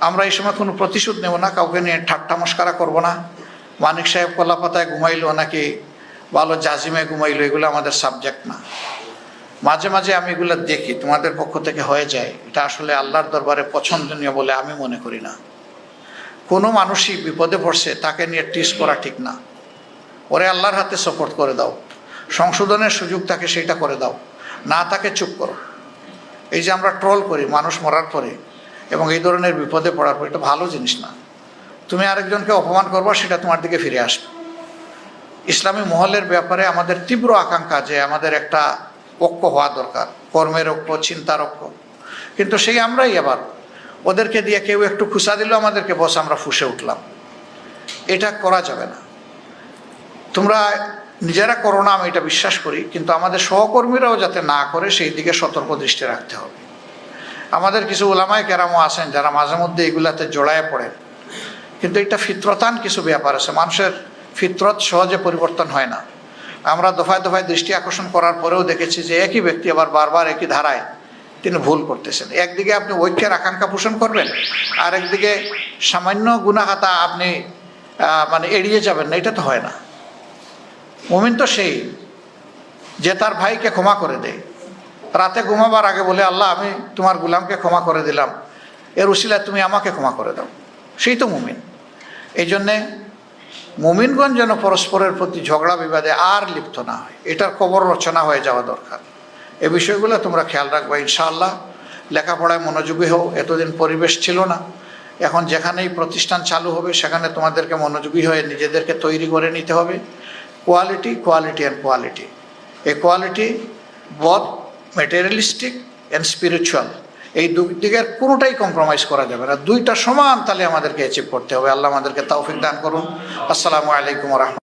আমরা এই সময় কোনো প্রতিশোধ নেব না, কাউকে নিয়ে ঠাট্টা মস্কারা করব না। মানিক সাহেব কলাপাতায় ঘুমাইলো নাকি ভালো জাজিমে ঘুমাইলো, এগুলো আমাদের সাবজেক্ট না। মাঝে মাঝে আমি এগুলো দেখি, তোমাদের পক্ষ থেকে হয়ে যায়। এটা আসলে আল্লাহর দরবারে পছন্দনীয় বলে আমি মনে করি না। কোনো মানুষই বিপদে পড়ছে, তাকে নিয়ে টিস করা ঠিক না। ওরে আল্লাহর হাতে সাপোর্ট করে দাও। সংশোধনের সুযোগ তাকে সেইটা করে দাও। না তাকে চুপ করো। এই যে আমরা ট্রল করি, মানুষ মরার পরে এবং এই ধরনের বিপদে পড়ার পর এটা ভালো জিনিস না। তুমি আরেকজনকে অপমান করবা, সেটা তোমার দিকে ফিরে আসবে। ইসলামী মহলের ব্যাপারে আমাদের তীব্র আকাঙ্ক্ষা যে আমাদের একটা ঐক্য হওয়া দরকার, কর্মের ঐক্য, চিন্তার ঐক্য। কিন্তু সেই আমরাই আবার ওদেরকে দিয়ে কেউ একটু খুশা দিল আমাদেরকে, বস, আমরা ফুসে উঠলাম। এটা করা যাবে না। তোমরা নিজেরা করো না, আমি এটা বিশ্বাস করি, কিন্তু আমাদের সহকর্মীরাও যাতে না করে, সেই দিকে সতর্ক দৃষ্টি রাখতে হবে। আমাদের কিছু ওলামায় কেরামও আছেন যারা মাঝে মধ্যে এগুলাতে জড়ায় পড়েন। কিন্তু এটা ফিত্রতান কিছু ব্যাপার আছে। মানুষের ফিতরত সহজে পরিবর্তন হয় না। আমরা দফায় দফায় দৃষ্টি আকর্ষণ করার পরেও দেখেছি যে একই ব্যক্তি আবার বারবার একই ধারায় তিনি ভুল করতেছেন। একদিকে আপনি ঐক্যের আকাঙ্ক্ষা পোষণ করবেন আর একদিকে সামান্য গুণাহাতা আপনি মানে এড়িয়ে যাবেন না। এটা তো হয় না। মুমিন তো সেই, যে তার ভাইকে ক্ষমা করে দেয়। রাতে ঘুমাবার আগে বলে, আল্লাহ, আমি তোমার গুলামকে ক্ষমা করে দিলাম। এর উসিলায় তুমি আমাকে ক্ষমা করে দাও। সেই তো মুমিন। এই জন্যে মুমিনগঞ্জ যেন পরস্পরের প্রতি ঝগড়া বিবাদে আর লিপ্ত না হয়, এটার কবর রচনা হয়ে যাওয়া দরকার। এ বিষয়গুলো তোমরা খেয়াল রাখবে, ইনশাআল্লাহ। লেখাপড়ায় মনোযোগী হও, এতদিন পরিবেশ ছিল না। এখন যেখানেই প্রতিষ্ঠান চালু হবে, সেখানে তোমাদেরকে মনোযোগী হয়ে নিজেদেরকে তৈরি করে নিতে হবে। Quality quality and quality. এই quality both materialistic and spiritual এই দিকের কোনোটাই কম্প্রোমাইজ করা যাবে না। দুইটা সমান তাহলে আমাদেরকে অ্যাচিভ করতে হবে। আল্লাহ আমাদেরকে তাওফিক দান করুন। আসসালামু আলাইকুম রহমতুল্লাহ।